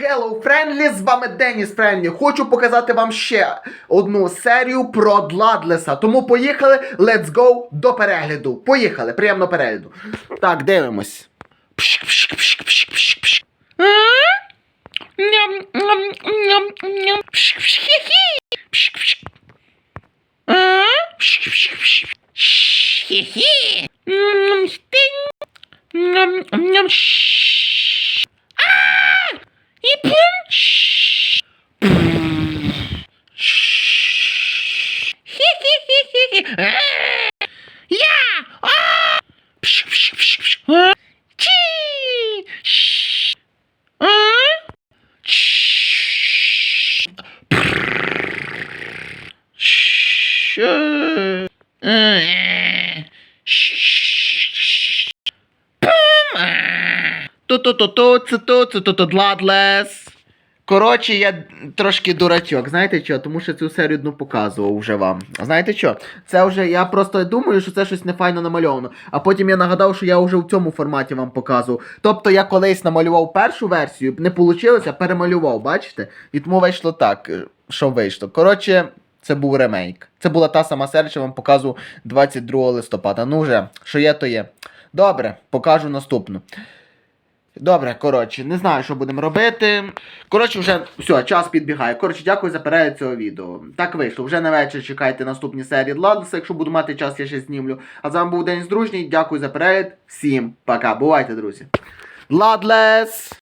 Hello, Friendly, з вами Деніс Френлі. Хочу показати вам ще одну серію про Дладлеса. Тому поїхали, let's go до перегляду. Поїхали, приємного перегляду. Так, дивимось. Пшик. Ням, ням, ням, ням. Пш, пш, хі-хі. Пш, пш. А? Пш, пш, пш. Ш, хі-хі. Ням. Ням, ням, Ту-ту-ту-ту, це ту, це ту Дладлес. Коротше, я трошки дурачок. Знаєте що? Тому що цю серію одну показував вже вам. Знаєте що? Це вже я просто думаю, що це щось нефайно намальовано. А потім я нагадав, що я вже в цьому форматі вам показував. Тобто я колись намалював першу версію, не вийшло, перемалював, бачите? І тому вийшло так, е, що вийшло. Коротше, це був ремейк. Це була та сама серія, що вам показував 22 листопада. Ну вже, що є, то є. Добре, покажу наступну. Добре, коротше, не знаю, що будемо робити. Коротше, вже все, час підбігає. Коротше, дякую за перегляд цього відео. Так вийшло. Вже на вечір чекайте наступні серії Ладлеса. Якщо буду мати час, я ще знімлю. А з вами був День Дружній. Дякую за перегляд. Всім пока. Бувайте, друзі. Ладлес!